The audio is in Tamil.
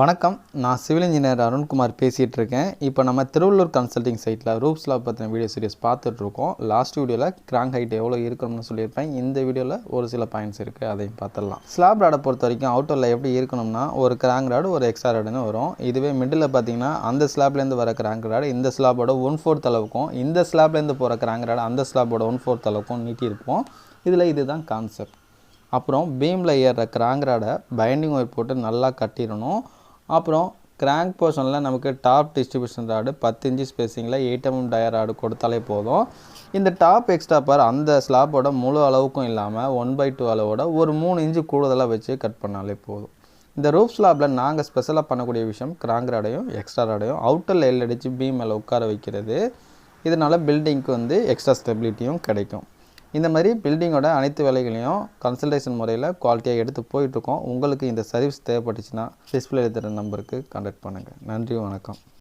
வணக்கம். நான் சிவில் இன்ஜினியர் அருண்குமார் பேசிகிட்டு இருக்கேன் இப்போ நம்ம திருவள்ளூர் கன்சல்டிங் சைட்டில் ரூப்ஸ்லாம் பற்றின வீடியோ சீரியஸ் பார்த்துட்ருக்கோம். லாஸ்ட் வீடியோவில் கிராங்க் ஹைட் எவ்வளோ இருக்கணும்னு சொல்லியிருப்பேன். இந்த வீடியோவில் ஒரு சில பாயிண்ட்ஸ் இருக்குது அதையும் பார்த்துடலாம். ஸ்லாப் ராடை பொறுத்த வரைக்கும் அவுட்டரில் எப்படி இருக்கணும்னா ஒரு கிராங்க் ராடு ஒரு எக்ஸ்ட்ரா ராடுன்னு வரும். இதுவே மிடில் பார்த்தீங்கன்னா அந்த ஸ்லாப்லேருந்து வர கிராங்க் ராடு இந்த ஸ்லாபோட ஒன் ஃபோர்த் அளவுக்கும் இந்த ஸ்லாப்லேருந்து போகிற கிராங்க் ராடு அந்த ஸ்லாபோட ஒன் ஃபோர்த் அளவுக்கும் நீட்டியிருப்போம். இதில் இதுதான் கான்செப்ட் அப்புறம் பீமில் ஏறுற கிராங்க் ராடை பைண்டிங் ஒயர் போட்டு நல்லா கட்டிடணும். அப்புறம் கிராங்க் போர்ஷனில் நமக்கு டாப் டிஸ்ட்ரிபியூஷன் ராடு பத்து இன்ச்சு ஸ்பேசிங்கில் எயிட் எம்எம் டயர் ராடு கொடுத்தாலே போதும். இந்த டாப் எக்ஸ்ட்ரா பார் அந்த ஸ்லாப்போட முழு அளவுக்கும் இல்லாமல் ஒன் பை டூ அளவோட ஒரு மூணு இன்ச்சு கூடுதலாக வச்சு கட் பண்ணாலே போதும். இந்த ரூப் ஸ்லாப்பில் நாங்கள் ஸ்பெஷலாக பண்ணக்கூடிய விஷயம் கிராங்க் ராடையும் எக்ஸ்ட்ரா ராடையும் அவுட்டர் லைல் அடித்து பீம் மேலே உட்கார வைக்கிறது. இதனால் பில்டிங்க்கு வந்து எக்ஸ்ட்ரா ஸ்டெபிலிட்டியும் கிடைக்கும். இந்த மாதிரி பில்டிங்கோட அனைத்து வேலைகளையும் கன்சல்டேஷன் முறையில் குவாலிட்டியாக எடுத்து போயிட்டுருக்கோம். உங்களுக்கு இந்த சர்வீஸ் தேவைப்பட்டுச்சுன்னா டிஸ்பிளே தர நம்பருக்கு கான்டாக்ட் பண்ணுங்கள் நன்றி வணக்கம்.